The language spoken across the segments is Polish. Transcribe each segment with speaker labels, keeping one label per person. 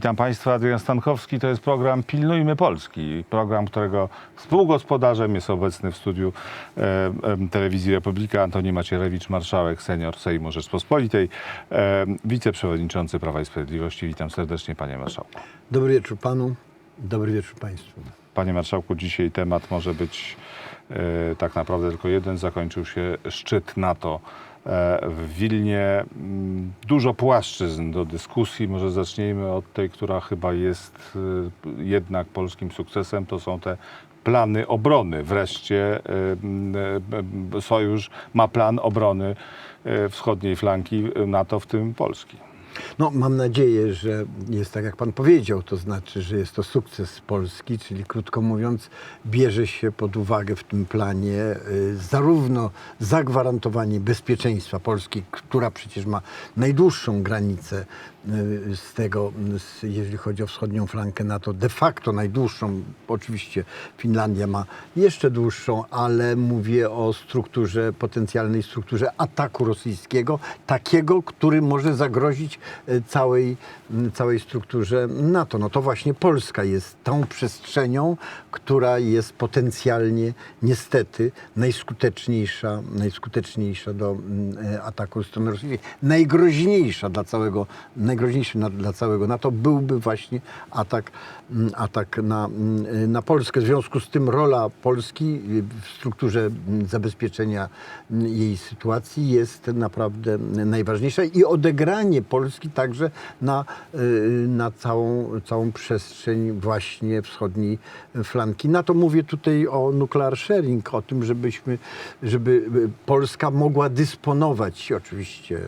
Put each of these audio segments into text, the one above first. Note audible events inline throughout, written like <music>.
Speaker 1: Witam Państwa, Adrian Stankowski. To jest program Pilnujmy Polski. Program, którego współgospodarzem jest obecny w studiu e, e, Telewizji Republika Antoni Macierewicz, marszałek senior Sejmu Rzeczpospolitej, e, wiceprzewodniczący Prawa i Sprawiedliwości. Witam serdecznie, panie marszałku.
Speaker 2: Dobry wieczór panu, dobry wieczór państwu.
Speaker 1: Panie marszałku, dzisiaj temat może być e, tak naprawdę tylko jeden. Zakończył się szczyt NATO w Wilnie. Mm, Dużo płaszczyzn do dyskusji. Może zacznijmy od tej, która chyba jest e, jednak polskim sukcesem. To są te plany obrony. Wreszcie e, e, Sojusz ma plan obrony e, wschodniej flanki NATO, w tym Polski.
Speaker 2: No, mam nadzieję, że jest tak, jak pan powiedział, to znaczy, że jest to sukces Polski, czyli krótko mówiąc, bierze się pod uwagę w tym planie y, zarówno zagwarantowanie bezpieczeństwa Polski, która przecież ma najdłuższą granicę y, z tego, jeżeli chodzi o wschodnią flankę NATO, de facto najdłuższą, oczywiście Finlandia ma jeszcze dłuższą, ale mówię o strukturze, potencjalnej strukturze ataku rosyjskiego, takiego, który może zagrozić całej, m, całej strukturze NATO. No to właśnie Polska jest tą przestrzenią, która jest potencjalnie, niestety, najskuteczniejsza, najskuteczniejsza do e, ataku strony rosyjskiej. Najgroźniejsza dla całego, najgroźniejszy na, dla całego NATO byłby właśnie atak, atak na, e, na Polskę. W związku z tym rola Polski w strukturze zabezpieczenia jej sytuacji jest naprawdę najważniejsza i odegranie Polski także na, y, na całą, całą przestrzeń właśnie wschodniej flanki. Na to mówię tutaj o nuclear sharing, o tym, żebyśmy, żeby y, Polska mogła dysponować oczywiście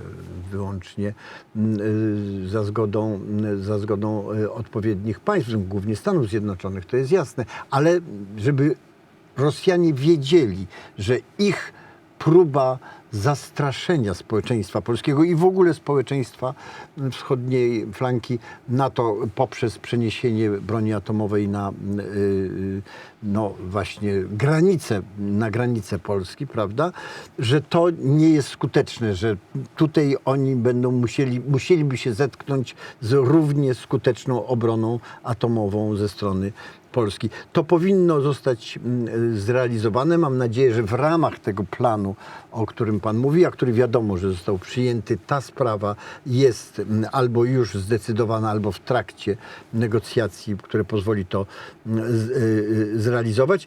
Speaker 2: wyłącznie y, za zgodą, za zgodą odpowiednich państw, głównie Stanów Zjednoczonych, to jest jasne, ale żeby Rosjanie wiedzieli, że ich próba zastraszenia społeczeństwa polskiego i w ogóle społeczeństwa wschodniej flanki NATO poprzez przeniesienie broni atomowej na yy, no właśnie granice, na granicę Polski, prawda, że to nie jest skuteczne, że tutaj oni będą musieli, musieliby się zetknąć z równie skuteczną obroną atomową ze strony Polski. To powinno zostać mm, zrealizowane. Mam nadzieję, że w ramach tego planu, o którym Pan mówi, a który wiadomo, że został przyjęty, ta sprawa jest mm, albo już zdecydowana, albo w trakcie negocjacji, które pozwoli to mm, y, y, zrealizować.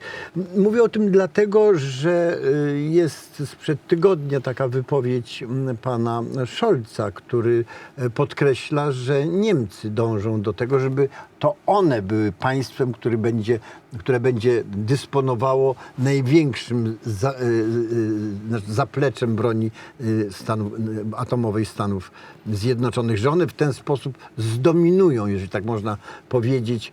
Speaker 2: Mówię o tym dlatego, że y, jest sprzed tygodnia taka wypowiedź mm, pana Scholza, który e, podkreśla, że Niemcy dążą do tego, żeby to one były państwem, który będzie, które będzie dysponowało największym za, y, y, znaczy zapleczem broni y, atomowej Stanów Zjednoczonych, że one w ten sposób zdominują, jeżeli tak można powiedzieć,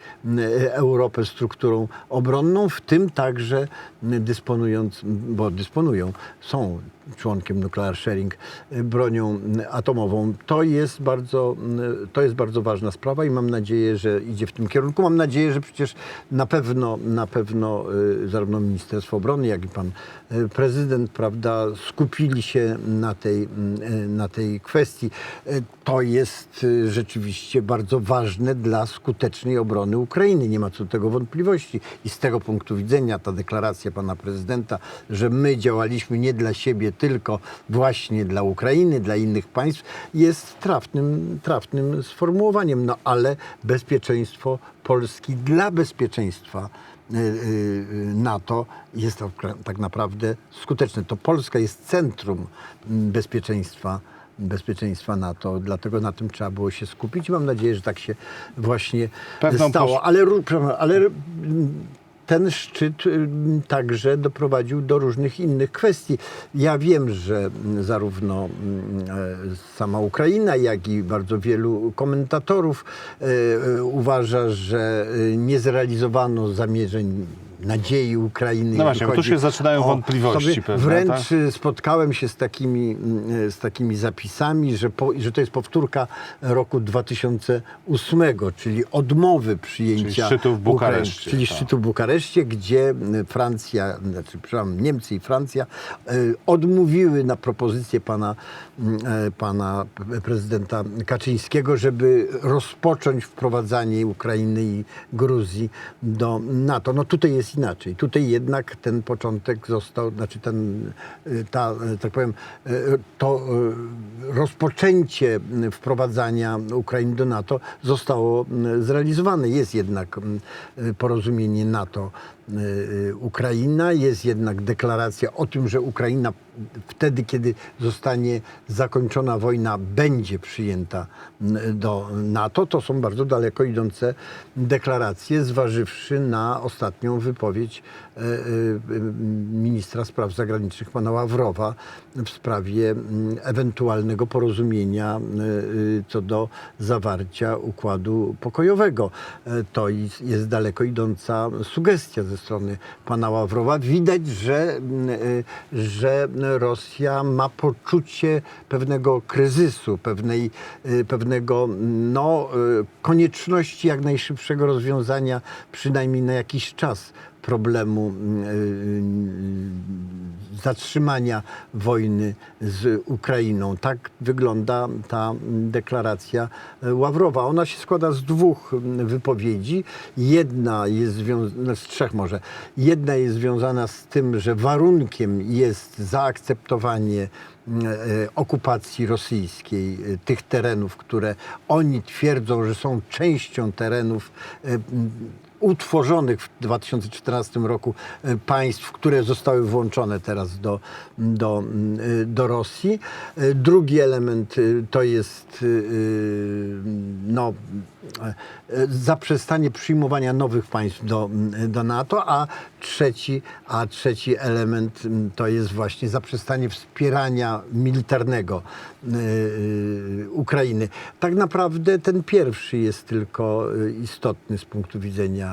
Speaker 2: Europę strukturą obronną, w tym także dysponując, bo dysponują, są członkiem nuclear sharing y, bronią y, atomową. To jest bardzo, y, to jest bardzo ważna sprawa i mam nadzieję, że idzie w tym kierunku. Mam nadzieję, że przecież na pewno, na pewno zarówno Ministerstwo Obrony, jak i pan prezydent, prawda, skupili się na tej, na tej kwestii. To jest rzeczywiście bardzo ważne dla skutecznej obrony Ukrainy. Nie ma co do tego wątpliwości. I z tego punktu widzenia ta deklaracja pana prezydenta, że my działaliśmy nie dla siebie, tylko właśnie dla Ukrainy, dla innych państw, jest trafnym, trafnym sformułowaniem. No ale bezpieczeństwo Polski dla bezpieczeństwa y, y, NATO jest to tak naprawdę skuteczne. To Polska jest centrum bezpieczeństwa bezpieczeństwa NATO, dlatego na tym trzeba było się skupić mam nadzieję, że tak się właśnie
Speaker 1: Pewną
Speaker 2: stało. Ale, ale ten szczyt y, także doprowadził do różnych innych kwestii. Ja wiem, że mm, zarówno mm, e, sama Ukraina, jak i bardzo wielu komentatorów e, e, uważa, że nie zrealizowano zamierzeń nadziei Ukrainy.
Speaker 1: No właśnie, tu się zaczynają wątpliwości pewne,
Speaker 2: Wręcz
Speaker 1: tak?
Speaker 2: spotkałem się z takimi, mm, z takimi zapisami, że, po, że to jest powtórka roku 2008, czyli odmowy przyjęcia
Speaker 1: Czyli szczytu w Bukareszcie,
Speaker 2: czyli
Speaker 1: tak.
Speaker 2: szczytu w Bukareszcie, gdzie y, Francja, znaczy przepraszam, Niemcy i Francja y, odmówiły na propozycję pana, mm, e, pana p- prezydenta Kaczyńskiego, żeby rozpocząć wprowadzanie Ukrainy i Gruzji do NATO. No tutaj jest inaczej. Tutaj jednak ten początek został, znaczy ten, y, ta, y, tak powiem, to rozpoczęcie wprowadzania Ukrainy do NATO zostało zrealizowane. Jest jednak porozumienie NATO Ukraina, jest jednak deklaracja o tym, że Ukraina wtedy, kiedy zostanie zakończona wojna, będzie przyjęta y, do NATO. To są bardzo daleko idące deklaracje, zważywszy na ostatnią wypowiedź y, y, y, ministra spraw zagranicznych pana Ławrowa w sprawie ewentualnego porozumienia y, y, co do zawarcia układu pokojowego. To jest daleko idąca sugestia ze strony pana Ławrowa. Widać, że, y, że Rosja ma poczucie pewnego kryzysu, pewnej, y, pewnego no, y, konieczności jak najszybszego rozwiązania, przynajmniej na jakiś czas problemu y, y, zatrzymania wojny z Ukrainą. Tak wygląda ta deklaracja Ławrowa. Ona się składa z dwóch wypowiedzi. Jedna jest związana, z trzech może. Jedna jest związana z tym, że warunkiem jest zaakceptowanie e, okupacji rosyjskiej e, tych terenów, które oni twierdzą, że są częścią terenów e, utworzonych w 2014 roku e, państw, które zostały włączone teraz do, do, e, do Rosji. E, Drugi element to jest no, zaprzestanie przyjmowania nowych państw do, do NATO, a trzeci, a trzeci element to jest właśnie zaprzestanie wspierania militarnego Ukrainy. Tak naprawdę ten pierwszy jest tylko istotny z punktu widzenia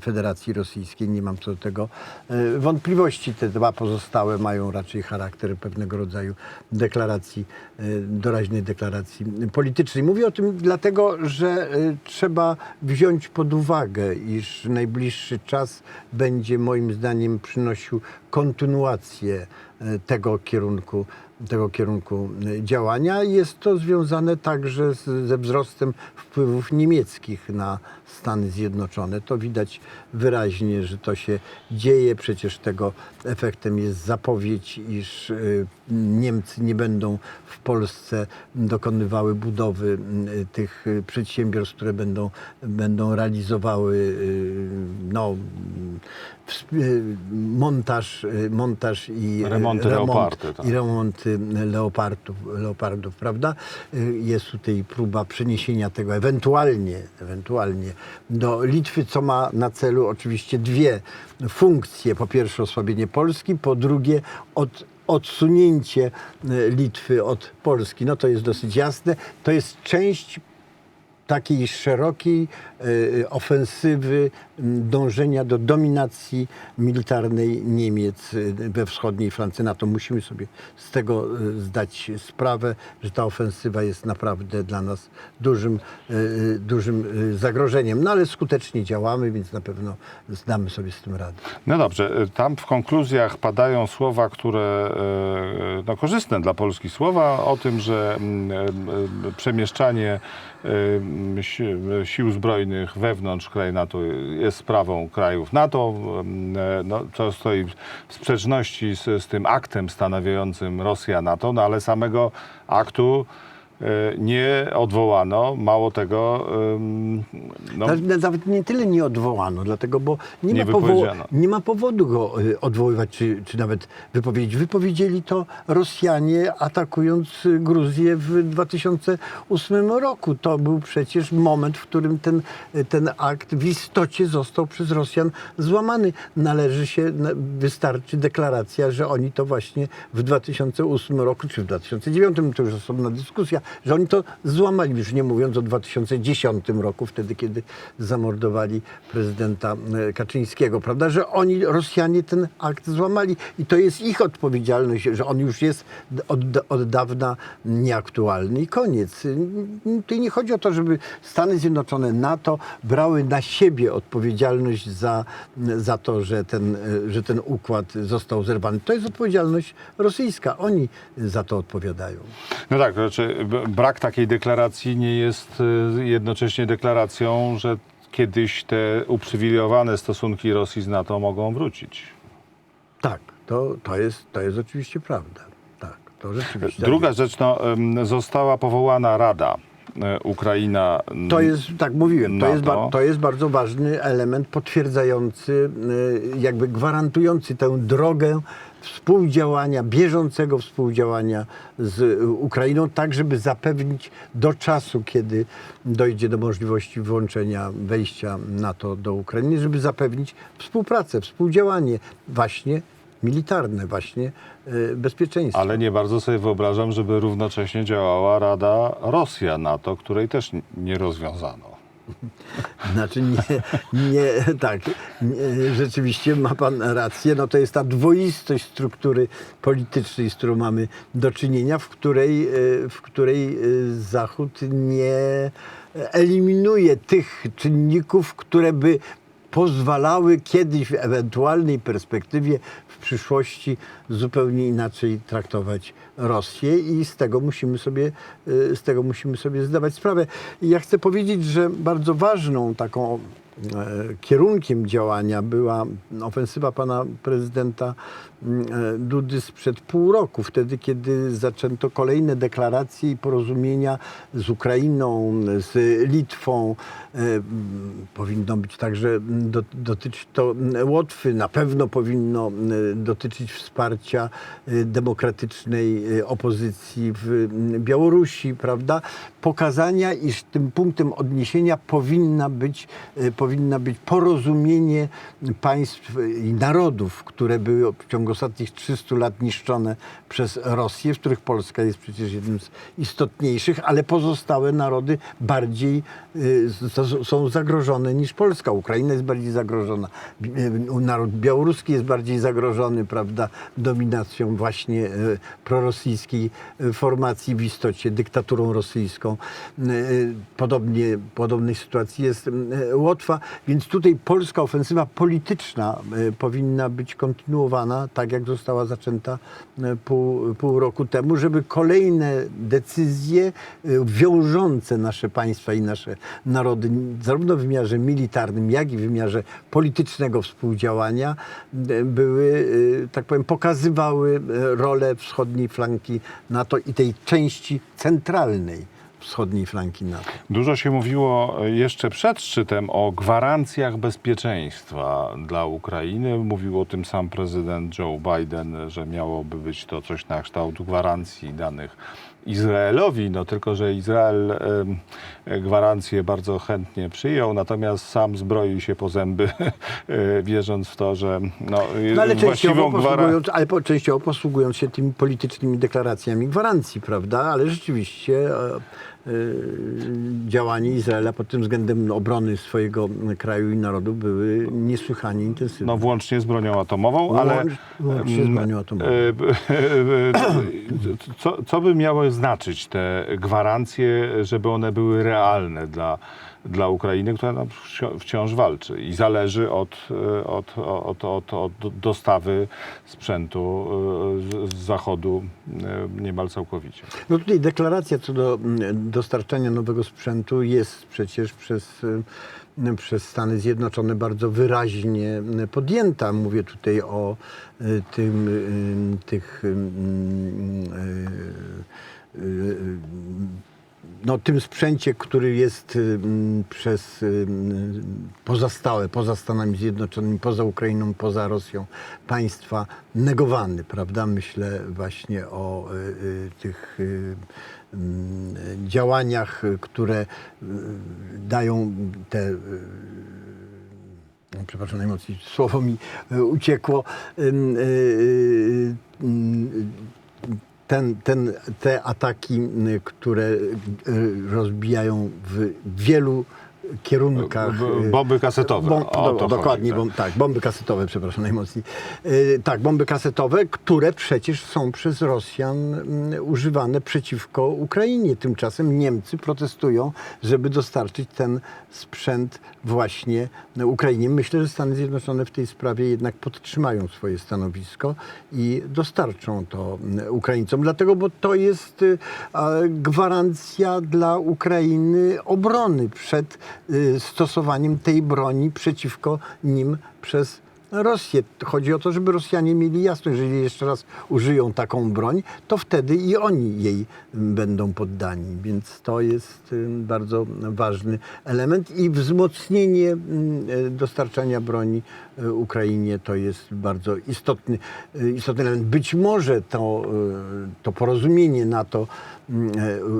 Speaker 2: Federacji Rosyjskiej. Nie mam co do tego e, wątpliwości. Te dwa pozostałe mają raczej charakter pewnego rodzaju deklaracji, e, doraźnej deklaracji politycznej. Mówię o tym dlatego, że e, trzeba wziąć pod uwagę, iż najbliższy czas będzie moim zdaniem przynosił kontynuację tego kierunku, tego kierunku e, działania. Jest to związane także z, ze wzrostem wpływów niemieckich na Stany Zjednoczone. To widać wyraźnie, że to się dzieje. Przecież tego efektem jest zapowiedź, iż e, Niemcy nie będą w Polsce dokonywały budowy tych e, przedsiębiorstw, które będą, będą realizowały e, no, e, montaż, e, montaż i e,
Speaker 1: Remonty
Speaker 2: remont,
Speaker 1: Leopardy, tak.
Speaker 2: i remonty leopardów, leopardów, prawda? Jest tutaj próba przeniesienia tego ewentualnie, ewentualnie do Litwy, co ma na celu oczywiście dwie funkcje. Po pierwsze osłabienie Polski, po drugie od odsunięcie Litwy od Polski. No to jest dosyć jasne. To jest część takiej szerokiej e, ofensywy m, dążenia do dominacji militarnej Niemiec e, we wschodniej Francji. Na to musimy sobie z tego zdać sprawę, że ta ofensywa jest naprawdę dla nas dużym, dużym zagrożeniem. No ale skutecznie działamy, więc na pewno zdamy sobie z tym radę.
Speaker 1: No dobrze, y, tam w konkluzjach padają słowa, które y, no, korzystne dla Polski słowa o tym, że mm, y, y, przemieszczanie y, si- sił zbrojnych wewnątrz kraju NATO jest sprawą krajów NATO, y, no, co stoi w sprzeczności z, z tym aktem stanowiącym Rosja NATO, no ale samego aktu nie odwołano, mało tego, no,
Speaker 2: Nawet- Nawet nie tyle nie odwołano, dlatego, bo nie,
Speaker 1: Nie
Speaker 2: ma, powo-
Speaker 1: wypowiedziano.
Speaker 2: nie ma powodu go y, odwoływać, czy, czy nawet wypowiedzieć. Wypowiedzieli to Rosjanie atakując y, Gruzję w 2008 roku. To był przecież moment, w którym ten, y, ten akt w istocie został przez Rosjan złamany. Należy się, na- wystarczy deklaracja, że oni to właśnie w 2008 roku, czy w 2009, to już osobna dyskusja, że oni to złamali, już nie mówiąc o 2010 roku, wtedy kiedy zamordowali prezydenta e, Kaczyńskiego, prawda, że oni, Rosjanie, ten akt złamali i to jest ich odpowiedzialność, że on już jest od, od dawna nieaktualny i koniec. Tutaj nie chodzi o to, żeby Stany Zjednoczone, NATO brały na siebie odpowiedzialność za, za to, że ten, e, że ten układ został zerwany. To jest odpowiedzialność rosyjska. Oni za to odpowiadają.
Speaker 1: No tak, to znaczy brak takiej deklaracji nie jest y, jednocześnie deklaracją, że kiedyś te uprzywilejowane stosunki Rosji z NATO mogą wrócić.
Speaker 2: Tak, to, to, jest, to jest oczywiście prawda. Tak, to rzeczywiście.
Speaker 1: Druga rzecz, no, została powołana Rada y, Ukraina.
Speaker 2: To jest, tak mówiłem, to jest, to jest bardzo ważny element potwierdzający, y, jakby gwarantujący tę drogę współdziałania, bieżącego współdziałania z y, Ukrainą, tak żeby zapewnić do czasu, kiedy dojdzie do możliwości włączenia, wejścia NATO do Ukrainy, żeby zapewnić współpracę, współdziałanie właśnie militarne, właśnie y, bezpieczeństwo.
Speaker 1: Ale nie bardzo sobie wyobrażam, żeby równocześnie działała Rada Rosja-NATO, której też nie rozwiązano. <laughs>
Speaker 2: Znaczy nie, nie tak, nie, rzeczywiście ma pan rację, no to jest ta dwoistość struktury politycznej, z którą mamy do czynienia, w której, e, w której e, Zachód nie eliminuje tych czynników, które by pozwalały kiedyś w ewentualnej perspektywie w przyszłości zupełnie inaczej traktować Rosję i z tego musimy sobie, y, z tego musimy sobie zdawać sprawę. I ja chcę powiedzieć, że bardzo ważną taką e, kierunkiem działania była ofensywa pana prezydenta Dudy sprzed pół roku, wtedy kiedy zaczęto kolejne deklaracje i porozumienia z Ukrainą, z Litwą. E, Powinno być także dotyczyć to Łotwy, na pewno powinno dotyczyć wsparcia e, demokratycznej e, opozycji w Białorusi, prawda? Pokazania, iż tym punktem odniesienia powinna być, e, powinna być porozumienie państw i narodów, które były w ciągu ostatnich 300 lat niszczone przez Rosję, w których Polska jest przecież jednym z istotniejszych, ale pozostałe narody bardziej y, są zagrożone niż Polska. Ukraina jest bardziej zagrożona. Bi- y, Naród białoruski jest bardziej zagrożony, prawda, dominacją właśnie y, prorosyjskiej y, formacji, w istocie dyktaturą rosyjską. Y, y, Podobnie, podobnej sytuacji jest y, Łotwa, więc tutaj polska ofensywa polityczna y, powinna być kontynuowana, tak jak została zaczęta y, pół, pół roku temu, żeby kolejne decyzje y, wiążące nasze państwa i nasze narody, zarówno w wymiarze militarnym, jak i w wymiarze politycznego współdziałania, y, były, tak powiem, pokazywały rolę wschodniej flanki NATO i tej części centralnej wschodniej flanki NATO.
Speaker 1: Dużo się mówiło jeszcze przed szczytem o gwarancjach bezpieczeństwa dla Ukrainy. Mówił o tym sam prezydent Joe Biden, że miałoby być to coś na kształt gwarancji danych Izraelowi, no tylko, że Izrael em, gwarancje bardzo chętnie przyjął, natomiast sam zbroił się po zęby, <laughs> wierząc w to, że no,
Speaker 2: No ale częściowo,
Speaker 1: właściwą gwarancję...
Speaker 2: posługując, ale po, częściowo posługując się tymi politycznymi deklaracjami gwarancji, prawda? Ale rzeczywiście e, e, działania Izraela pod tym względem obrony swojego kraju i narodu były niesłychanie intensywne.
Speaker 1: No włącznie z bronią atomową, ale...
Speaker 2: Łącz- łącznie z bronią atomową.
Speaker 1: E, <coughs> Co, co by miało znaczyć te gwarancje, żeby one były realne dla, dla Ukrainy, która no, wci- wciąż walczy i zależy od, e, od, od, od, od dostawy sprzętu e, z, z zachodu e, niemal całkowicie.
Speaker 2: No tutaj deklaracja co do dostarczania nowego sprzętu jest przecież przez, przez Stany Zjednoczone bardzo wyraźnie podjęta. Mówię tutaj o tym, tych no, tym sprzęcie, który jest y, przez y, pozostałe, poza Stanami Zjednoczonymi, poza Ukrainą, poza Rosją państwa negowany, prawda? Myślę właśnie o y, tych działaniach, które dają te y, przepraszam najmocniej, słowo mi uciekło, ten, ten, te ataki, m, które y, rozbijają w wielu kierunkach. Y,
Speaker 1: bomby kasetowe.
Speaker 2: Do,
Speaker 1: to
Speaker 2: dokładnie, bom, tak, bomby kasetowe, przepraszam najmocniej. Y, tak, bomby kasetowe, które przecież są przez Rosjan mm, używane przeciwko Ukrainie. Tymczasem Niemcy protestują, żeby dostarczyć ten sprzęt właśnie Ukrainie. Myślę, że Stany Zjednoczone w tej sprawie jednak podtrzymają swoje stanowisko i dostarczą to mm, Ukraińcom. Dlatego, bo to jest y, gwarancja dla Ukrainy obrony przed stosowaniem tej broni przeciwko nim przez Rosję. Chodzi o to, żeby Rosjanie mieli jasność, że jeżeli jeszcze raz użyją taką broń, to wtedy i oni jej będą poddani. Więc to jest y, bardzo ważny element i wzmocnienie mm, y, dostarczania broni y, Ukrainie to jest bardzo istotny, y, istotny element. Być może to, y, to porozumienie NATO y,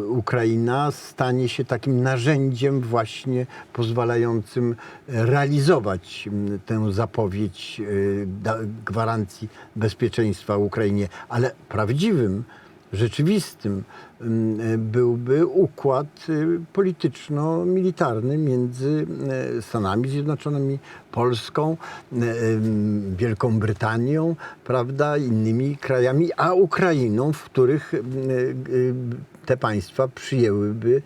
Speaker 2: Ukraina stanie się takim narzędziem właśnie pozwalającym realizować tę zapowiedź da- gwarancji bezpieczeństwa Ukrainie, ale prawdziwym, rzeczywistym mm, y, byłby układ y, polityczno-militarny między y, Stanami Zjednoczonymi, Polską, y, Wielką Brytanią, prawda, innymi krajami, a Ukrainą, w których te państwa przyjęłyby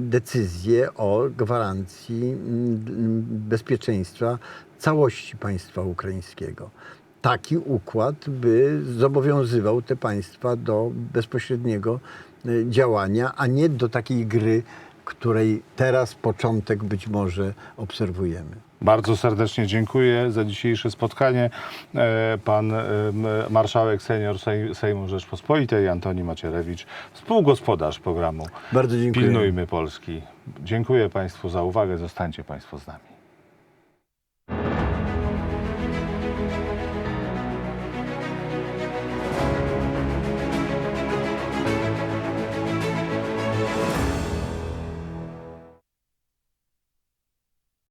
Speaker 2: decyzję o gwarancji bezpieczeństwa całości państwa ukraińskiego. Taki układ by zobowiązywał te państwa do bezpośredniego y, działania, a nie do takiej gry, której teraz początek być może obserwujemy.
Speaker 1: Bardzo serdecznie dziękuję za dzisiejsze spotkanie. E, Pan em, marszałek senior Sej- Sejmu Rzeczpospolitej Antoni Macierewicz, współgospodarz programu
Speaker 2: Bardzo dziękuję.
Speaker 1: Pilnujmy Polski. Dziękuję Państwu za uwagę. Zostańcie Państwo z nami.